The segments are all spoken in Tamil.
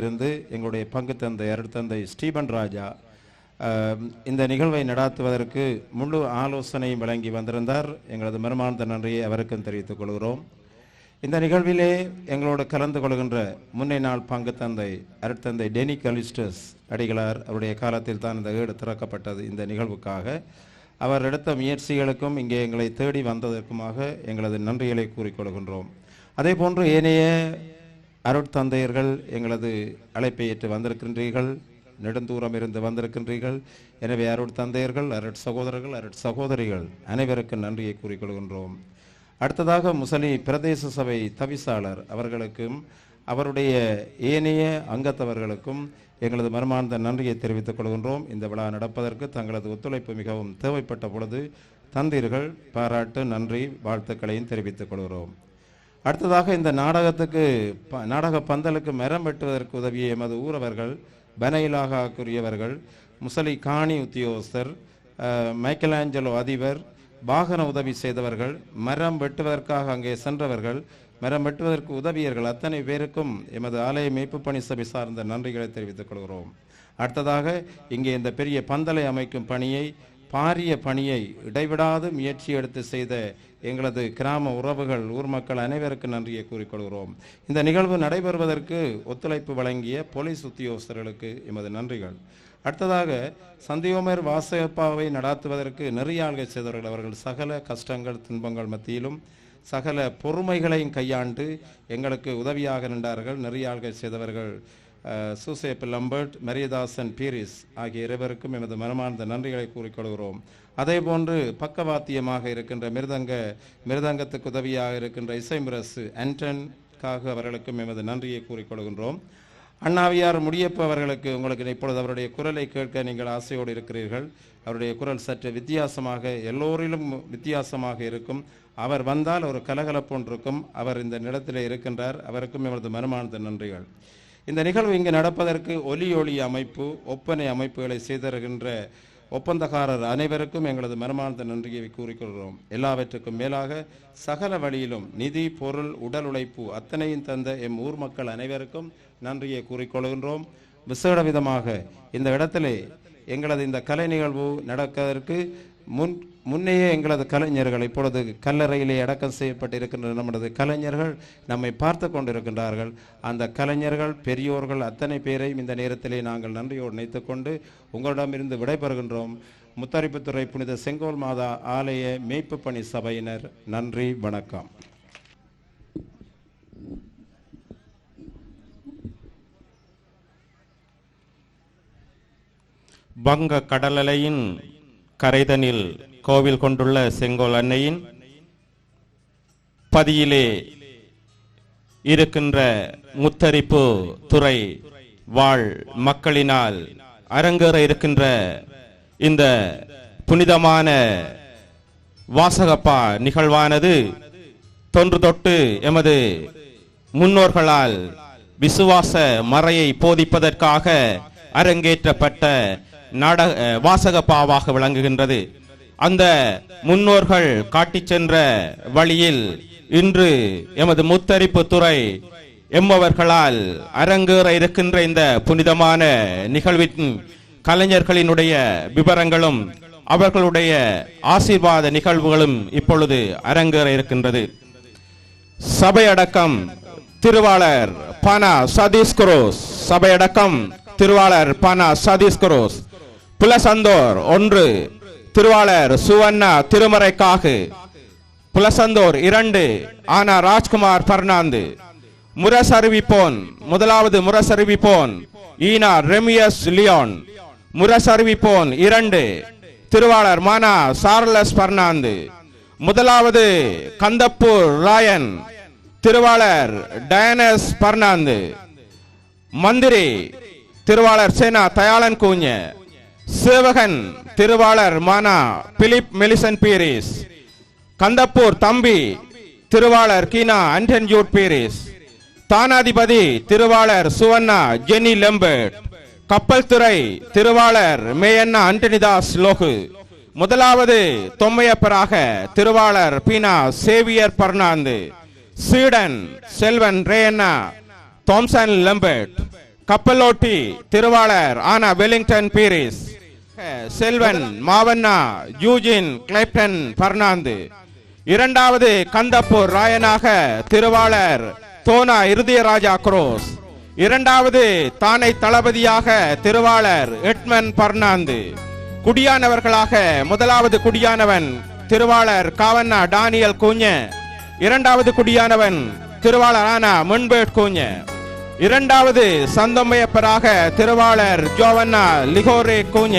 இருந்து எங்களுடைய பங்கு தந்தை அருட்தந்தை ஸ்டீபன் ராஜா இந்த நிகழ்வை நடாத்துவதற்கு முழு ஆலோசனையும் வழங்கி வந்திருந்தார். எங்களது மனமார்ந்த நன்றியை அவருக்கும் தெரிவித்துக் கொள்கிறோம். இந்த நிகழ்விலே எங்களோடு கலந்து கொள்கின்ற முன்னே நாள் பங்கு தந்தை அருட்தந்தை டெனி கலிஸ்டஸ் அடிகளார் அவருடைய காலத்தில் தான் இந்த ஏடு திறக்கப்பட்டது இந்த நிகழ்வுக்காக. அவர் எடுத்த முயற்சிகளுக்கும் இங்கே எங்களை தேடி வந்ததற்குமாக எங்களது நன்றிகளை கூறிக்கொள்கின்றோம் அதே போன்று ஏனைய அருட்தந்தையர்கள் எங்களது அழைப்பை ஏற்று வந்திருக்கின்றீர்கள். நெடுந்தூரம் இருந்து வந்திருக்கின்றீர்கள். எனவே அருட்தந்தையர்கள் அருட் சகோதரர்கள் அருட் சகோதரிகள் அனைவருக்கும் நன்றியை கூறிக்கொள்கின்றோம் அடுத்ததாக முசலி பிரதேச சபை தவிசாளர் அவர்களுக்கும் அவருடைய ஏனைய அங்கத்தவர்களுக்கும் எங்களது மர்மார்ந்த நன்றியை தெரிவித்துக் கொள்கின்றோம். இந்த விழா நடப்பதற்கு தங்களது ஒத்துழைப்பு மிகவும் தேவைப்பட்ட பொழுது தந்தீர்கள். பாராட்டு நன்றி வாழ்த்துக்களையும் தெரிவித்துக் கொள்கிறோம். அடுத்ததாக இந்த நாடகத்துக்கு ப- நாடக பந்தலுக்கு மரம் வெட்டுவதற்கு உதவிய எமது ஊரவர்கள் பனையிலாகக்குரியவர்கள் முசலி காணி உத்தியோகஸ்தர் மைக்கேலாஞ்சலோ அதிபர் வாகன உதவி செய்தவர்கள் மரம் வெட்டுவதற்காக அங்கே சென்றவர்கள் மரம் வெட்டுவதற்கு உதவியர்கள் அத்தனை பேருக்கும் எமது ஆலய மீட்பு பணி சபை சார்ந்த நன்றிகளை தெரிவித்துக் கொள்கிறோம். அடுத்ததாக இங்கே இந்த பெரிய பந்தலை அமைக்கும் பணியை பாரிய பணியை இடைவிடாது முயற்சி எடுத்து செய்த எங்களது கிராம உறவுகள் ஊர் மக்கள் அனைவருக்கும் நன்றியை கூறிக்கொள்கிறோம். இந்த நிகழ்வு நடைபெறுவதற்கு ஒத்துழைப்பு வழங்கிய போலீஸ் உத்தியோகஸ்தர்களுக்கு எமது நன்றிகள். அடுத்ததாக சந்தியோமர் வாசகப்பாவை நடாத்துவதற்கு நெறியாள்கை செய்தவர்கள் அவர்கள் சகல கஷ்டங்கள் துன்பங்கள் மத்தியிலும் சகல பொறுமைகளையும் கையாண்டு எங்களுக்கு உதவியாக நின்றார்கள். நெறியாள்கை செய்தவர்கள் சூசேப் லம்பர்ட் மரியதாசன் பீரிஸ் ஆகிய இருவருக்கும் எமது மனமார்ந்த நன்றிகளை கூறிக்கொள்கிறோம் அதே போன்று பக்கவாத்தியமாக இருக்கின்ற மிருதங்க மிருதங்கத்துக்கு உதவியாக இருக்கின்ற இசை முரசு ஆண்டன்காக அவர்களுக்கும் எமது நன்றியை கூறிக்கொள்கின்றோம் அண்ணாவியார் முடியப்ப அவர்களுக்கு உங்களுக்கு இப்பொழுது அவருடைய குரலை கேட்க நீங்கள் ஆசையோடு இருக்கிறீர்கள். அவருடைய குரல் சற்று வித்தியாசமாக எல்லோரிலும் வித்தியாசமாக இருக்கும். அவர் வந்தால் ஒரு கலகலப்பொன்று இருக்கும் அவர் இந்த நிலத்திலே இருக்கின்றார். அவருக்கும் எமது மனமார்ந்த நன்றிகள். இந்த நிகழ்வு இங்கு நடப்பதற்கு ஒலி ஒளி அமைப்பு ஒப்பனை அமைப்புகளை செய்தருகின்ற ஒப்பந்தக்காரர் அனைவருக்கும் எங்களது மனமார்ந்த நன்றியை கூறிக்கொள்கிறோம். எல்லாவற்றுக்கும் மேலாக சகல வழியிலும் நிதி பொருள் உடல் உழைப்பு அத்தனையும் தந்த எம் ஊர் மக்கள் அனைவருக்கும் நன்றியை கூறிக்கொள்கின்றோம். விசேட விதமாக இந்த இடத்திலே எங்களது இந்த கலை நிகழ்வு நடப்பதற்கு முன் முன்னையே எங்களது கலைஞர்கள் இப்பொழுது கல்லறையிலே அடக்கம் செய்யப்பட்டிருக்கின்ற நம்மளது கலைஞர்கள் நம்மை பார்த்து கொண்டிருக்கின்றார்கள். அந்த கலைஞர்கள் பெரியோர்கள் அத்தனை பேரையும் இந்த நேரத்திலே நாங்கள் நன்றியோடு நினைத்துக்கொண்டு உங்களிடமிருந்து விடைபெறுகின்றோம். முத்தரிப்புத்துறை புனித செங்கோல் மாதா ஆலய மீட்பு பணி சபையினர் நன்றி வணக்கம். வங்க கடலலையின் கரைதனில் கோவில் கொண்டுள்ள செங்கோல் அன்னையின் பதியிலே இருக்கின்ற முத்தரிப்பு துறை வாழ் மக்களினால் அரங்கேற இருக்கின்ற இந்த புனிதமான வாசகப்பா நிகழ்வானது தொன்று தொட்டு எமது முன்னோர்களால் விசுவாச மறையை போதிப்பதற்காக அரங்கேற்றப்பட்ட நாடக வாசக பாவாக விளங்குகின்றது. அந்த முன்னோர்கள் காட்டிச் சென்ற வழியில் இன்று எமது முத்தரிப்பு துறை எம்மவர்களால் அரங்கேற இருக்கின்ற இந்த புனிதமான நிகழ்வின் கலைஞர்களினுடைய விவரங்களும் அவர்களுடைய ஆசீர்வாத நிகழ்வுகளும் இப்பொழுது அரங்கேற இருக்கின்றது. சபையடக்கம் திருவாளர் பானா சதீஷ் குரோஸ் சபையடக்கம் திருவாளர் பானா சதீஷ் குரோஸ் புலசந்தோர் ஒன்று திருவாளர் சுவண்ணா திருமறைக்காகு. புலசந்தோர் இரண்டு ஆனா ராஜ்குமார் பர்னாந்து முரசருவிப்போன் முதலாவது முரசருவிப்போன் ஈனா ரெமியஸ் லியோன். முரசருவிப்போன் இரண்டு திருவாளர் மானா சார்லஸ் பர்னாந்து முதலாவது கந்தப்பூர் ராயன் திருவாளர் டயனஸ் பர்னாந்து மந்திரி திருவாளர் சேனா தயாளன் கூஞ்ச. சேவகன் திருவாளர் மானா பிலிப் மெலிசன் பீரிஸ். கந்தப்பூர் தம்பி திருவாளர் கீனா அண்டன் ஜூட் பீரிஸ். தானாதிபதி திருவாளர் சுவண்ணா ஜெனி லெம்பர்ட். கப்பல் துறை திருவாளர் மேயண்ணா அண்டனிதாஸ் லோகு. முதலாவது தொம்மையப்பராக திருவாளர் பீனா சேவியர் பர்னாந்து. சீடன் செல்வன் ரேயண்ணா தாம்சன் லெம்பர்ட். கப்பலோட்டி திருவாளர் ஆனா வெலிங்டன் பீரிஸ். செல்வன் மாவண்ணா யூஜின் கிளைப்டன் பர்னாந்து. இரண்டாவது கந்தப்பூர் ராயனாக திருவாளர் தோனா இருதயராஜா குரோஸ். இரண்டாவது தானை தளபதியாக திருவாளர் எட்மன் பர்னாந்து. குடியானவர்களாக முதலாவது குடியானவன் திருவாளர் காவண்ணா டானியல் கூஞ்ச. இரண்டாவது குடியானவன் திருவாளர் ஆனா முன்பேட் கூஞ்ச. இரண்டாவது சந்தமயப்பராக திருவாளர் ஜோவன்னா லிகோரே கூஞ்ச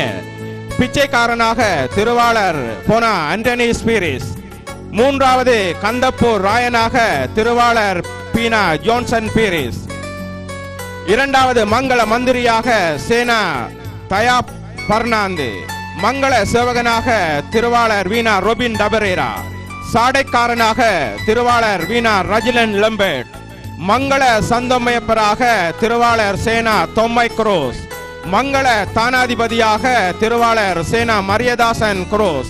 பிச்சைக்காரனாக திருவாளர் போனா அண்டனி ஸ்பீரிஸ். மூன்றாவது கந்தப்பூர் ராயனாக திருவாளர் பீனா ஜோன்சன் பீரிஸ். இரண்டாவது மங்கள மந்திரியாக சேனா தயா பர்னாந்து மங்கள சேவகனாக திருவாளர் வீணா ரொபின் டபரேரா. சாடைக்காரனாக திருவாளர் வீணா ரஜிலன் லம்பேட். மங்கள சந்தமயப்பராக திருவாளர் சேனா தொம்மை குரோஸ். மங்கள தானாதிபதியாக திருவாளர் சேனா மரியதாசன் குரோஸ்.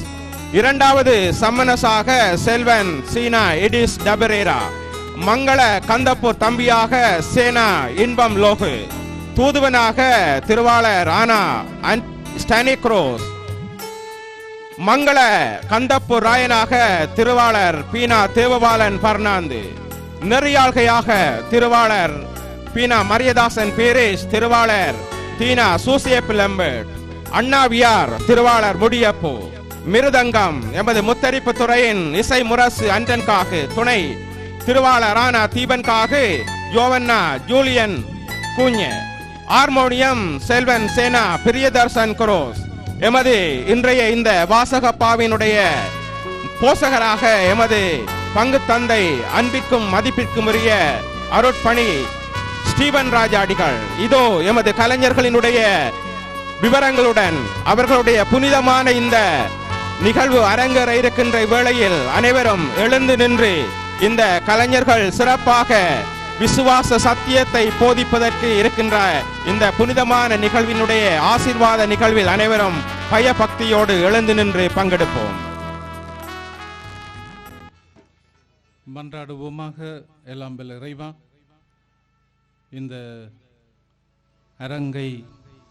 இரண்டாவது சம்மனஸாக செல்வன் சீனா எடிஸ் டபரேரா. மங்கள கந்தப்பூர் தம்பியாக சேனா இன்பம் லோகு. தூதுவனாக திருவாளர் ஆனா ஸ்டானிக்ரோஸ் மங்கள கந்தப்பூர் ராயனாக திருவாளர் பீனா தேவபாலன் பர்னாந்து நெறியாள்கையாக திருவாளர் பீனா மரியதாசன் பேரேஷ் திருவாளர் தீனா சூசியப் லம்பர்ட் அண்ணாவியார் திருவாளர் முடியப்போ மிருதங்கம் எமது முத்தரிப்பு துறையின் இசை முரசு அண்டன்காகு துணை திருவாளர் ஆனா தீபன்காகு யோவன்னா ஜூலியன் கூஞ்ச ஹார்மோனியம் செல்வன் சேனா பிரியதர்சன் குரோஸ் எமது இன்றைய இந்த வாசகப்பாவினுடைய போசகராக எமது பங்கு தந்தை அன்பிற்கும் மதிப்பிற்கும் உரிய அருட்பணி ஸ்டீவன் ராஜாடிகள். இதோ எமது கலைஞர்களினுடைய விவரங்களுடன் அவர்களுடைய புனிதமான இந்த நிகழ்வு அரங்கேற இருக்கின்ற வேளையில் அனைவரும் எழுந்து நின்று இந்த கலைஞர்கள் சிறப்பாக விசுவாச சத்தியத்தை போதிப்பதற்கு இருக்கின்ற இந்த புனிதமான நிகழ்வினுடைய ஆசிர்வாத நிகழ்வில் அனைவரும் பயபக்தியோடு எழுந்து நின்று பங்கெடுப்போம். மன்றாடுவோமாக எல்லாம் பெல்ல இறைவா. இந்த அரங்கை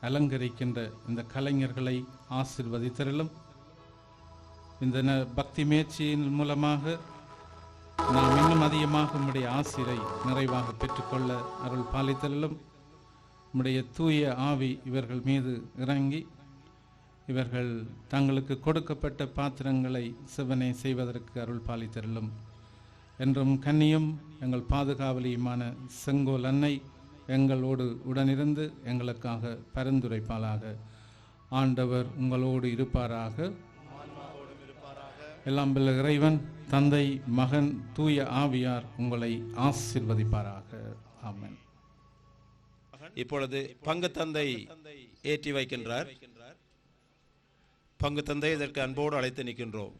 அலங்கரிக்கின்ற இந்த கலைஞர்களை ஆசிர்வதித்தரலும் இந்த ந- பக்தி முயற்சியின் மூலமாக நாம் இன்னும் அதிகமாக உம்முடைய ஆசிரை நிறைவாக பெற்றுக்கொள்ள அருள் பாலித்தரலும் உம்முடைய தூய ஆவி இவர்கள் மீது இறங்கி இவர்கள் தங்களுக்கு கொடுக்கப்பட்ட பாத்திரங்களை சிவனை செய்வதற்கு அருள் பாலித்தரலும் என்றும் கன்னியும் எங்கள் பாதுகாவலியுமான செங்கோல் அன்னை எங்களோடு உடனிருந்து எங்களுக்காக பரிந்துரைப்பாளாக. ஆண்டவர் உங்களோடு இருப்பாராக. எல்லாம் வல்ல இறைவன் தந்தை மகன் தூய ஆவியார் உங்களை ஆசிர்வதிப்பாராக. ஆமன். இப்பொழுது பங்கு தந்தை ஏற்றி வைக்கின்றார். பங்கு தந்தை இதற்கு அன்போடு அழைத்து நிற்கின்றோம்.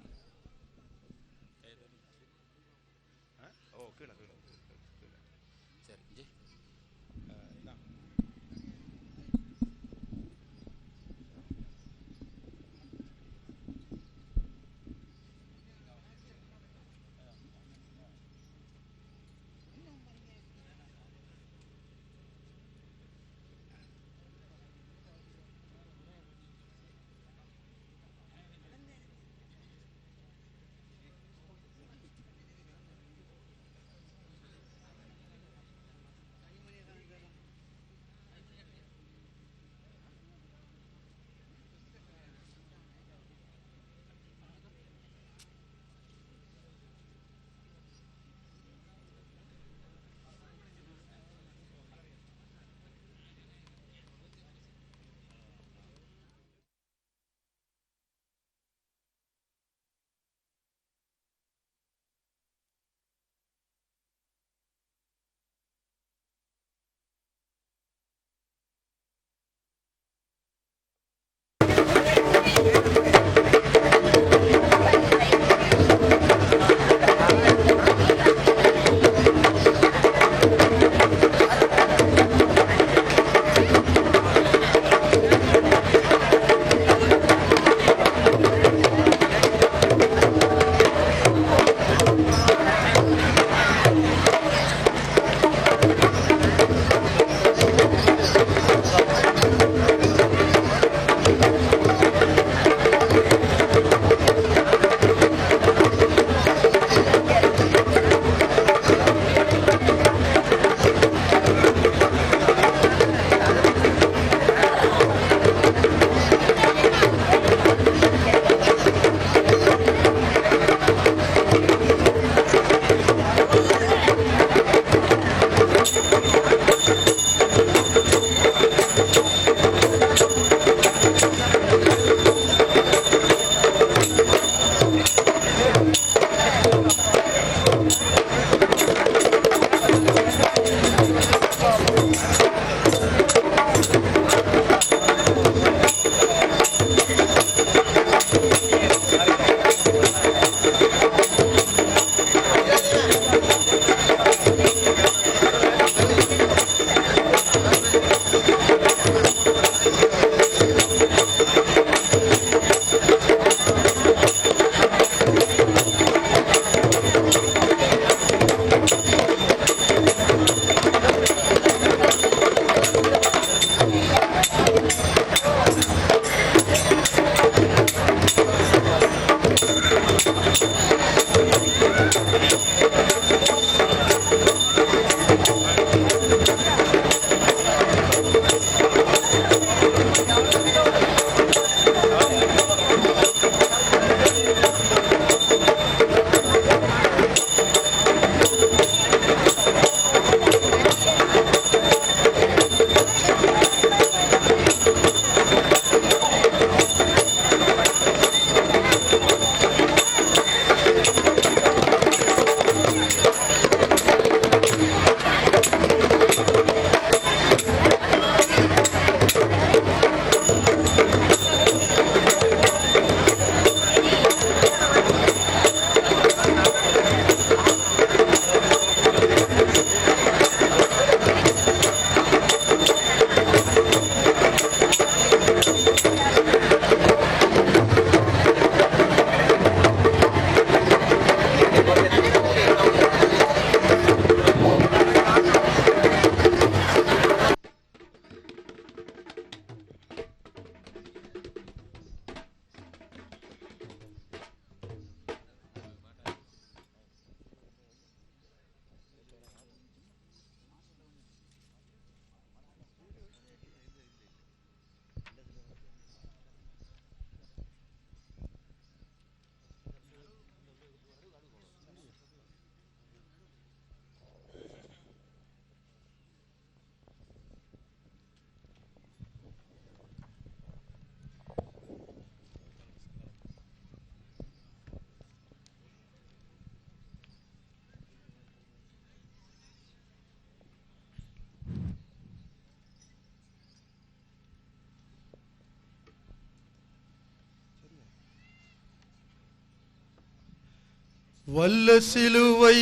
வல்ல சிலுவை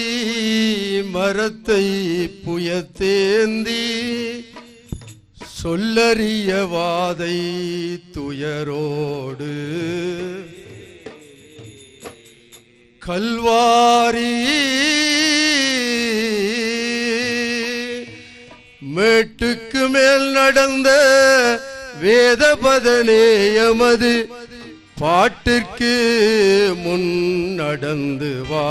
மரத்தை புயத்தேந்தி சொல்லறிய வாதை துயரோடு. கல்வாரி மேட்டுக்கு மேல் நடந்த வேதபதனே எமது பாட்டிற்கு முன் நடந்து வா.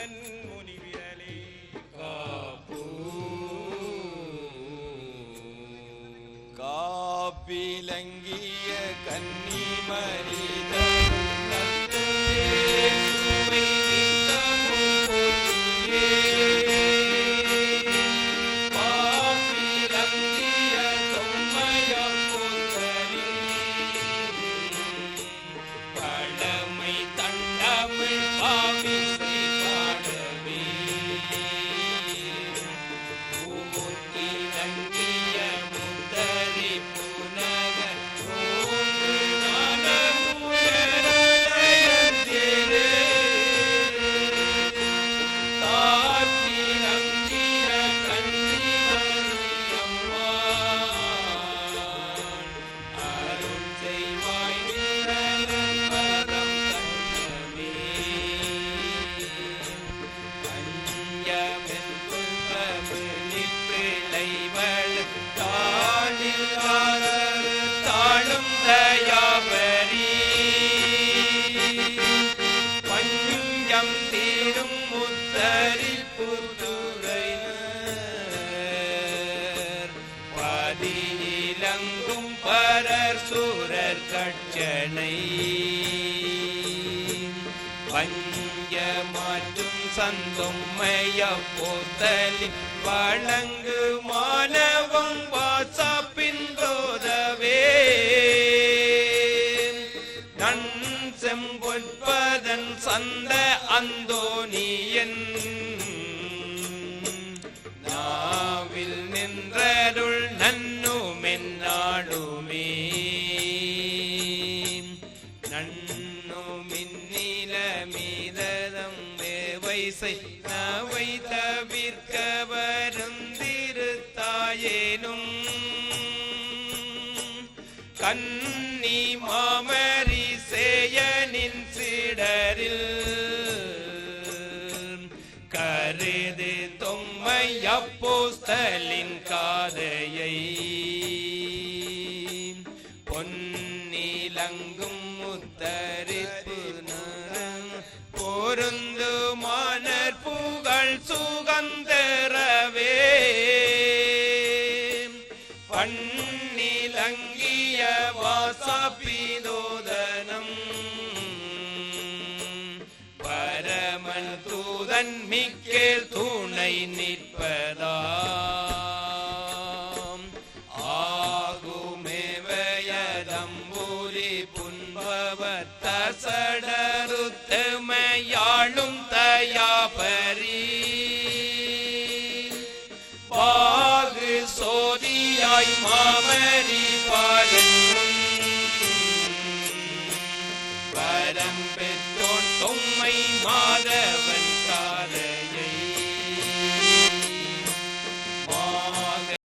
கத்தன் முனிவிரலே காப்பிலங்கிய கன்னிமரித கட்சனை பஞ்ச மாற்றும் சந்தொம்மைய போத்தலின் வழங்கு மாணவம் வாசப்பின் போதவே நன் செம்பொற்பதன் சந்த அந்தோனியன் நாவில் நின்றருள் நன்னுமென்னாடுமே அப்போஸ்தலின் காதையை வேல் தூணை நிற்பதாம். ஆகுமேவயதம்பூரி புன்பவத்த சடருத்துமையாளும் தயாபே